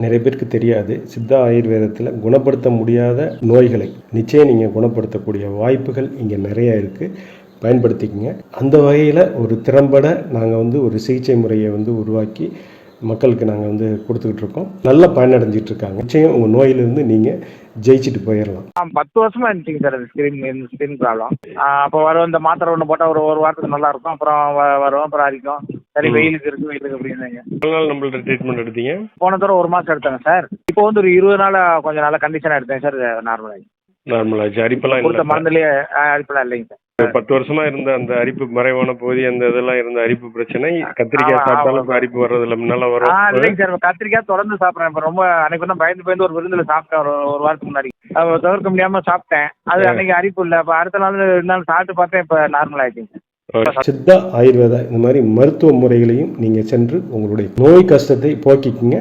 நிறைய பேருக்கு தெரியாது. சித்தா ஆயுர்வேதத்தில் குணப்படுத்த முடியாத நோய்களை நிச்சயம் நீங்கள் குணப்படுத்தக்கூடிய வாய்ப்புகள் இங்கே நிறைய இருக்குது பயன்படுத்திக்கங்க. அந்த வகையில் ஒரு திறம்பட நாங்கள் வந்து ஒரு சிகிச்சை முறையை வந்து உருவாக்கி மக்களுக்கு நாங்கள் வந்து கொடுத்துக்கிட்டு இருக்கோம். நல்லா பயனடைஞ்சிட்டு இருக்காங்க. நிச்சயம் உங்கள் நோயிலிருந்து நீங்கள் ஜெயிச்சுட்டு போயிடலாம் பத்து வருஷமா இருந்துச்சுங்க சார் ஸ்கிரீன் ஸ்கிரீன் ப்ராப்ளம் அப்போ வரும் இந்த மாத்திரை ஒன்று போட்டால் ஒரு ஒரு வாரத்துக்கு நல்லா இருக்கும் அப்புறம் வ- வரும் அப்புறம் அரிக்கும். சரி வெயிலுக்கு இருக்கு வெயிலுக்கு அப்படின்னாங்க. நாள் நம்மள்ட்ட ட்ரீட்மெண்ட் எடுத்தீங்க? போன தடவை ஒரு மாதம் எடுத்தாங்க சார். இப்போ வந்து ஒரு இருபது நாள் கொஞ்சம் நல்லா கண்டிஷனாக எடுத்தேன் சார். நார்மலாகி நார்மலாச்சு அரிப்பெல்லாம் கொடுத்த இல்லை மருந்துலேயே அடிப்பெல்லாம் இல்லைங்க சார். பத்து வருஷமா இருந்த அந்த அரிப்பு மறைவான பகுதி அந்த இதெல்லாம் இருந்த அரிப்பு பிரச்சனை கத்திரிக்காய் சாப்பிட்டாலும். இப்ப அரிப்பு வர்றதில்ல முன்னால ஆ வரும் இல்லைங்க சார். கத்திரிக்காய் தொடர்ந்து சாப்பிட்றேன். இப்போ ரொம்ப அன்னைக்கு தான் பயந்து பயந்து ஒரு விருந்தில் சாப்பிட்டேன் ஒரு ஒரு வாரத்துக்கு முன்னாடி. அதை தவிர்க்க முடியாமல் சாப்பிட்டேன். அது அன்னைக்கு அரிப்பு இல்லை. இப்போ அடுத்த நாள் ரெண்டு நாள் சாப்பிட்டு பார்த்தேன் இப்போ நார்மல் ஆயிடுச்சுங்க சித்தா ஆயுர்வேதா இந்த மாதிரி மருத்துவ முறைகளையும் நீங்க சென்று உங்களுடைய நோய் கஷ்டத்தை போக்கிக்குங்க.